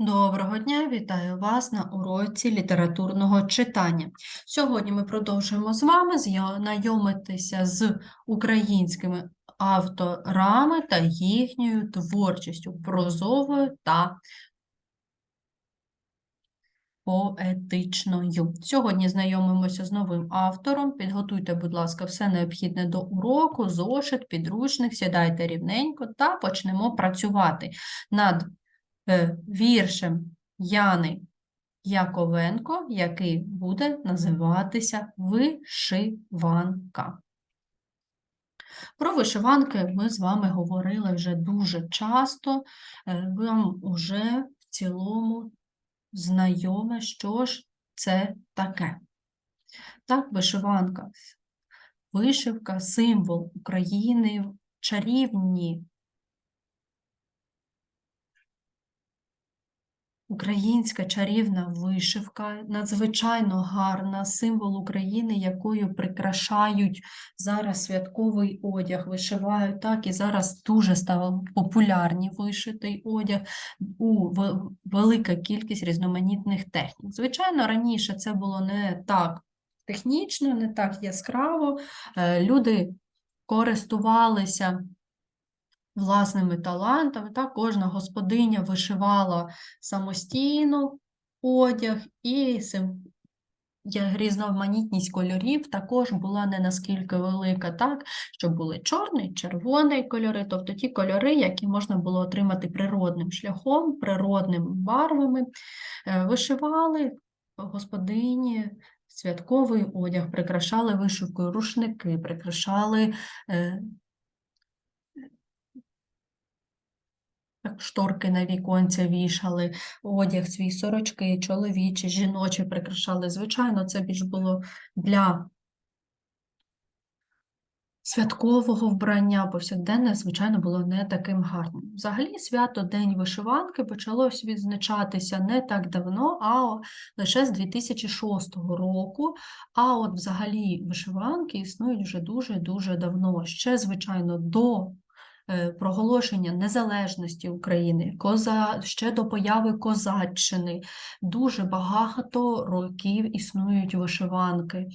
Доброго дня, вітаю вас на уроці літературного читання. Сьогодні ми продовжуємо з вами знайомитися з українськими авторами та їхньою творчістю прозовою та поетичною. Сьогодні знайомимося з новим автором. Підготуйте, будь ласка, все необхідне до уроку, зошит, підручник, сідайте рівненько та почнемо працювати над віршем Яни Яковенко, який буде називатися Вишиванка. Про вишиванки ми з вами говорили вже дуже часто. Е, Вам уже в цілому знайоме, що ж це таке. Так, вишиванка. Вишивка, символ України, чарівні Українська чарівна вишивка, надзвичайно гарна, символ України, якою прикрашають зараз святковий одяг, вишивають так, і зараз дуже став популярні вишитий одяг у велика кількість різноманітних технік. Звичайно, раніше це було не так технічно, не так яскраво. Е, Люди користувалися власними талантами. Так, кожна господиня вишивала самостійно одяг і різноманітність кольорів також була не наскільки велика, так, що були чорний, червоний кольори, тобто ті кольори, які можна було отримати природним шляхом, природними барвами. Е, Вишивали господині святковий одяг, прикрашали вишивкою рушники, прикрашали е, Так, шторки на віконця вішали, одяг свій, сорочки, чоловічі, жіночі прикрашали. Звичайно, це більш було для святкового вбрання, повсякденне, звичайно, було не таким гарним. Взагалі, свято День вишиванки почалось відзначатися не так давно, а лише з 2006 року. А от взагалі вишиванки існують вже дуже-дуже давно. Ще, звичайно, до проголошення незалежності України, коза, ще до появи козаччини. Дуже багато років існують вишиванки.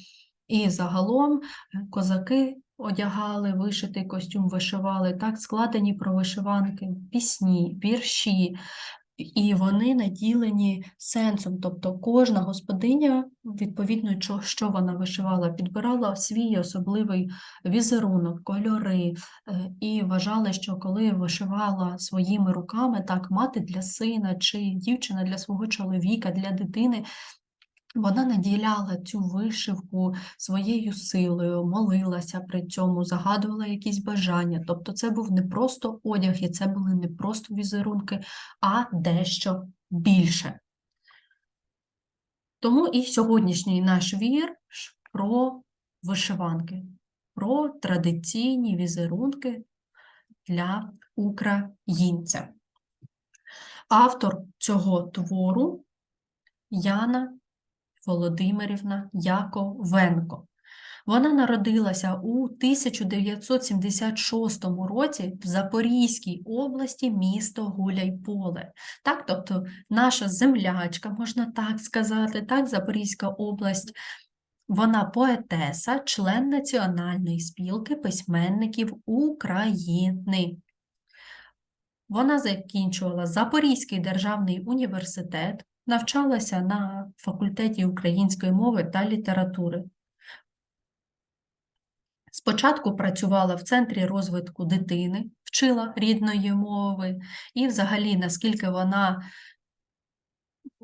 І загалом е, козаки одягали вишитий костюм, вишивали так складені про вишиванки пісні, вірші, і вони наділені сенсом. Тобто кожна господиня, відповідно, що вона вишивала, підбирала свій особливий візерунок, кольори, е, і вважали, що коли вишивала своїми руками, так мати для сина чи дівчина для свого чоловіка, для дитини. Вона наділяла цю вишивку своєю силою, молилася при цьому, загадувала якісь бажання. Тобто це був не просто одяг, і це були не просто візерунки, а дещо більше. Тому і сьогоднішній наш вірш про вишиванки, про традиційні візерунки для українця. Автор цього твору Яна Володимирівна Яковенко. Вона народилася у 1976 році в Запорізькій області, місто Гуляйполе. Так, тобто наша землячка, можна так сказати, так, Запорізька область. Вона поетеса, член Національної спілки письменників України. Вона закінчувала Запорізький державний університет, навчалася на факультеті української мови та літератури. Спочатку працювала в центрі розвитку дитини, вчила рідної мови, і взагалі, наскільки вона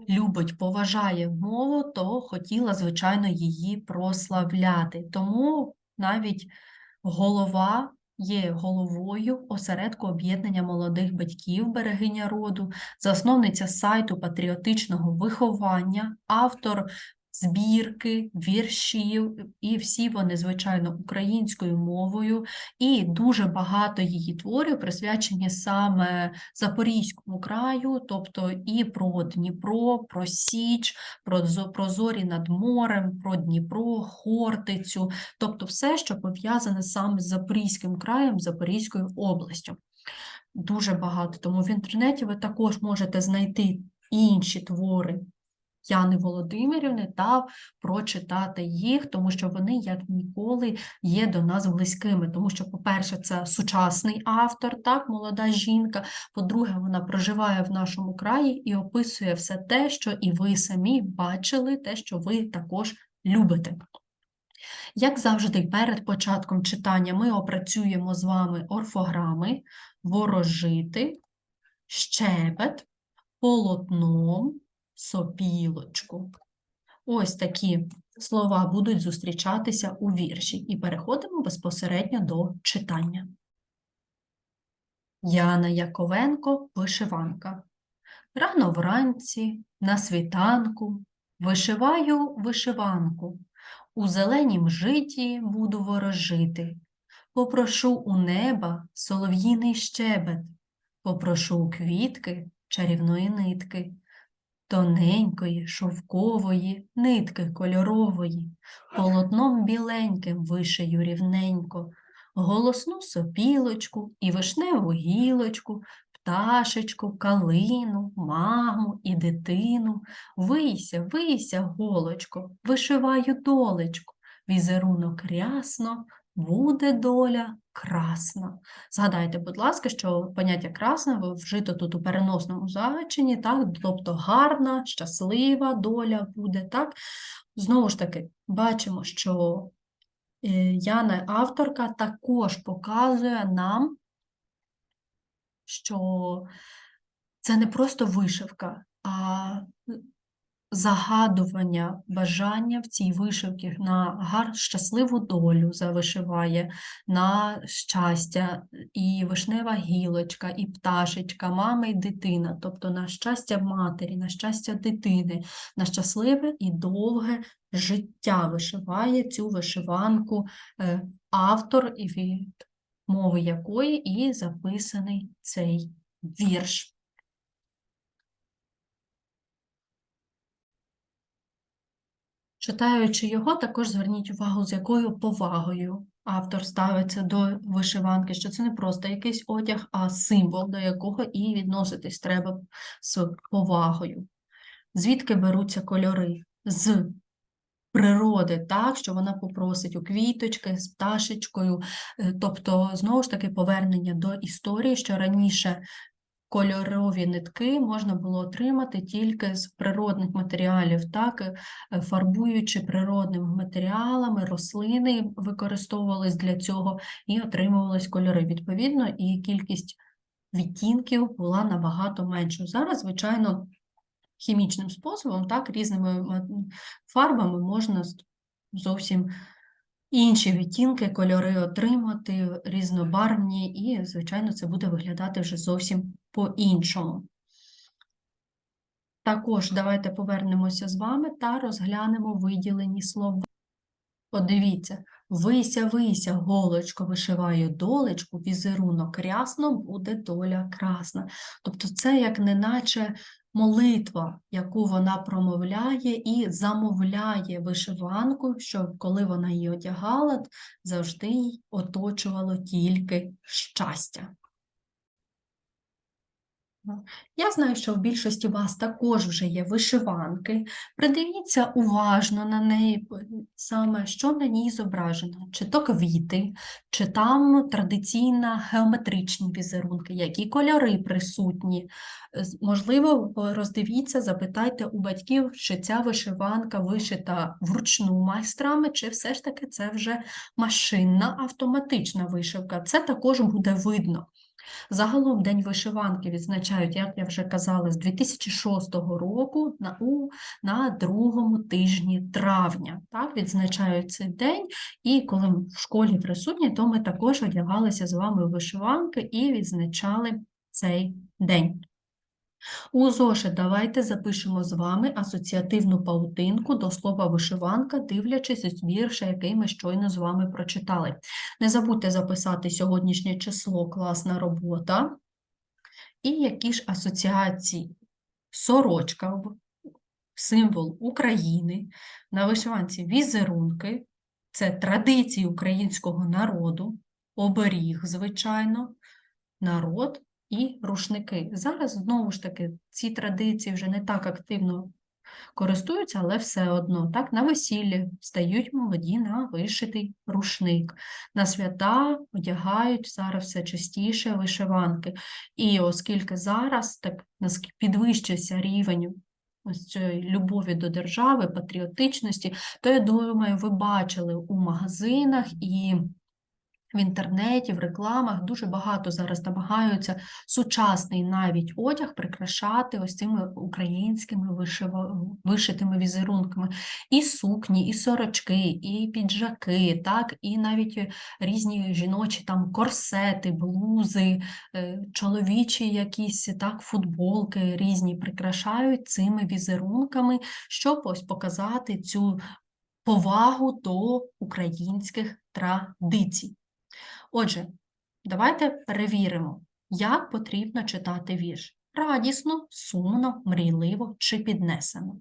любить, поважає мову, то хотіла, звичайно, її прославляти. Тому навіть голова є головою осередку об'єднання молодих батьків берегиня роду, засновниця сайту патріотичного виховання, автор збірки, віршів, і всі вони, звичайно, українською мовою, і дуже багато її творів присвячені саме Запорізькому краю, тобто і про Дніпро, про Січ, про, про зорі над морем, про Дніпро, Хортицю, тобто все, що пов'язане саме з Запорізьким краєм, Запорізькою областю. Дуже багато. Тому в інтернеті ви також можете знайти інші твори Яни Володимирівни та прочитати їх, тому що вони як ніколи є до нас близькими. Тому що, по-перше, це сучасний автор, так, молода жінка. По-друге, вона проживає в нашому краї і описує все те, що і ви самі бачили, те, що ви також любите. Як завжди, перед початком читання ми опрацюємо з вами орфограми, ворожити, щебет, полотном, сопілочку. Ось такі слова будуть зустрічатися у вірші. І переходимо безпосередньо до читання. Яна Яковенко вишиванка. Рано вранці, на світанку, вишиваю вишиванку. У зеленім житі буду ворожити. Попрошу у неба солов'їний щебет, попрошу у квітки чарівної нитки, тоненької, шовкової, нитки кольорової, полотном біленьким вишию рівненько, голосну сопілочку і вишневу гілочку, пташечку, калину, маму і дитину. Вийся, вийся, голочко, вишиваю долечку, візерунок рясно, буде доля красна. Згадайте, будь ласка, що поняття красна вжито тут у переносному значенні, так? тобто гарна, щаслива доля буде. так? Знову ж таки, бачимо, що е, Яна авторка також показує нам, що це не просто вишивка, а загадування, бажання в цій вишивці на гар... щасливу долю завишиває, на щастя, і вишнева гілочка, і пташечка, мама і дитина, тобто на щастя матері, на щастя дитини, на щасливе і довге життя вишиває цю вишиванку е, автор, і від мови якої і записаний цей вірш. Читаючи його, також зверніть увагу, з якою повагою автор ставиться до вишиванки, що це не просто якийсь одяг, а символ, до якого і відноситись треба з повагою. Звідки беруться кольори? З природи, так, що вона попросить у квіточки з пташечкою, е, тобто, знову ж таки, повернення до історії, що раніше кольорові нитки можна було отримати тільки з природних матеріалів, так, е, фарбуючи природними матеріалами, рослини використовувались для цього і отримувались кольори. Відповідно, і кількість відтінків була набагато меншою. Зараз, звичайно, хімічним способом, так, різними фарбами можна зовсім інші відтінки, кольори отримати, різнобарвні, і, звичайно, це буде виглядати вже зовсім по-іншому. Також давайте повернемося з вами та розглянемо виділені слова. Подивіться, вися, вися, голочко, вишиваю долечку, візерунок рясно буде доля красна. Тобто це як неначе молитва, яку вона промовляє і замовляє вишиванку, щоб коли вона її одягала, завжди їй оточувало тільки щастя. Я знаю, що в більшості вас також вже є вишиванки. Придивіться уважно на неї, саме що на ній зображено, чи то квіти, чи там традиційна геометричні візерунки, які кольори присутні. Можливо, роздивіться, запитайте у батьків, чи ця вишиванка вишита вручну майстрами, чи все ж таки це вже машинна автоматична вишивка. Це також буде видно. Загалом День вишиванки відзначають, як я вже казала, з 2006 року на у, на другому тижні травня. Так, Відзначають цей день, і коли ми в школі присутні, то ми також одягалися з вами у вишиванки і відзначали цей день. У зошит давайте запишемо з вами асоціативну паутинку до слова вишиванка, дивлячись вірша, який ми щойно з вами прочитали. Не забудьте записати сьогоднішнє число класна робота. І які ж асоціації? Сорочка, символ України, на вишиванці візерунки, це традиції українського народу, оберіг, звичайно, народ і рушники. Зараз знову ж таки ці традиції вже не так активно користуються, але все одно так на весіллі стають молоді на вишитий рушник. На свята одягають зараз все частіше вишиванки. І оскільки зараз так підвищився рівень ось цієї любові до держави, патріотичності, то я думаю, ви бачили у магазинах і в інтернеті, в рекламах дуже багато зараз намагаються сучасний навіть одяг прикрашати ось цими українськими вишитими візерунками. І сукні, і сорочки, і піджаки, так, і навіть різні жіночі там корсети, блузи, е, чоловічі якісь так, футболки різні прикрашають цими візерунками, щоб ось показати цю повагу до українських традицій. Отже, давайте перевіримо, як потрібно читати вірш. Радісно, сумно, мрійливо чи піднесено.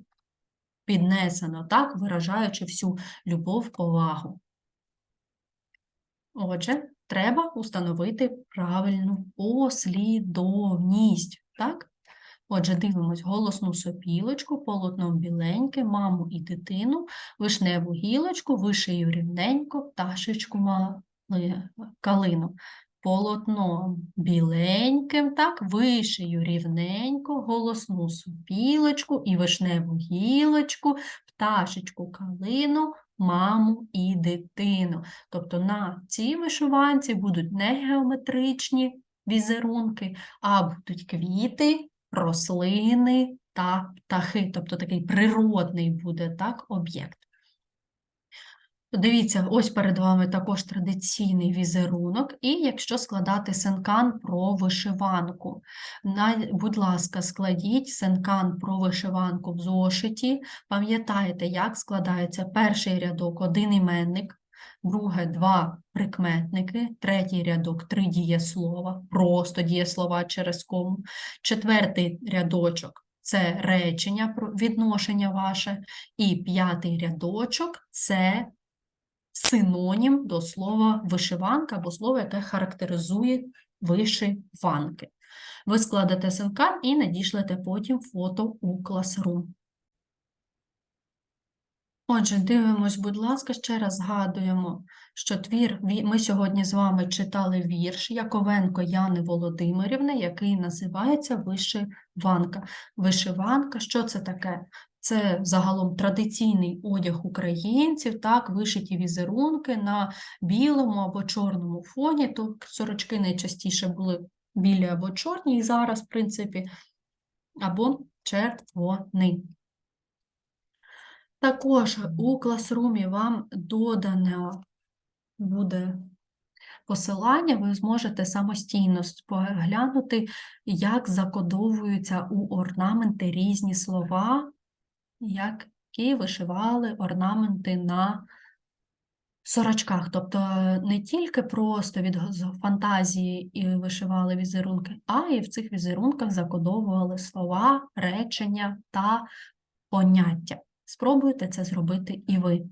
Піднесено, так, виражаючи всю любов, повагу. Отже, треба установити правильну послідовність, так? Отже, дивимось голосну сопілочку, полотно біленьке, маму і дитину, вишневу гілочку, вишию рівненько, пташечку калину. Полотно біленьким, так, вишию рівненько, голосну сопілочку і вишневу гілочку, пташечку калину, маму і дитину. Тобто на цій вишиванці будуть не геометричні візерунки, а будуть квіти, рослини та птахи, тобто такий природний буде так, об'єкт. Дивіться, ось перед вами також традиційний візерунок, і якщо складати сенкан про вишиванку, будь ласка, складіть сенкан про вишиванку в зошиті, пам'ятайте, як складається перший рядок один іменник, друге два прикметники, третій рядок три дієслова, просто дієслова через кому, четвертий рядочок це речення, відношення ваше, і п'ятий рядочок це синонім до слова вишиванка або слово, яке характеризує вишиванки. Ви складете синкан і надішлете потім фото у Classroom. Отже, дивимось, будь ласка, ще раз згадуємо, що твір ми сьогодні з вами читали вірш Яковенко Яни Володимирівни, який називається Вишиванка. Вишиванка, що це таке? Це загалом традиційний одяг українців, так, вишиті візерунки на білому або чорному фоні. Тут сорочки найчастіше були білі або чорні, і зараз, в принципі, або червоний. Також у класрумі вам додано буде посилання, ви зможете самостійно поглянути, як закодовуються у орнаменти різні слова, які вишивали орнаменти на сорочках. Тобто не тільки просто від фантазії і вишивали візерунки, а і в цих візерунках закодовували слова, речення та поняття. Спробуйте це зробити і ви.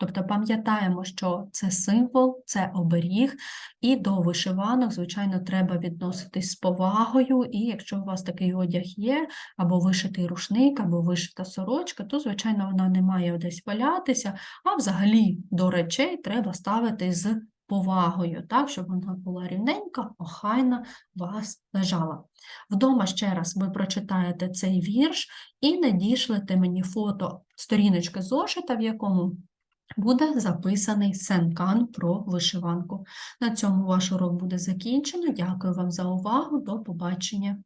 Тобто пам'ятаємо, що це символ, це оберіг, і до вишиванок, звичайно, треба відноситись з повагою, і якщо у вас такий одяг є, або вишитий рушник, або вишита сорочка, то, звичайно, вона не має десь валятися, а взагалі до речей треба ставити з повагою, так, щоб вона була рівненька, охайна вас лежала. Вдома ще раз ви прочитаєте цей вірш і надішлете мені фото сторіночки зошита, в якому буде записаний сенкан про вишиванку. На цьому ваш урок буде закінчено. Дякую вам за увагу. До побачення.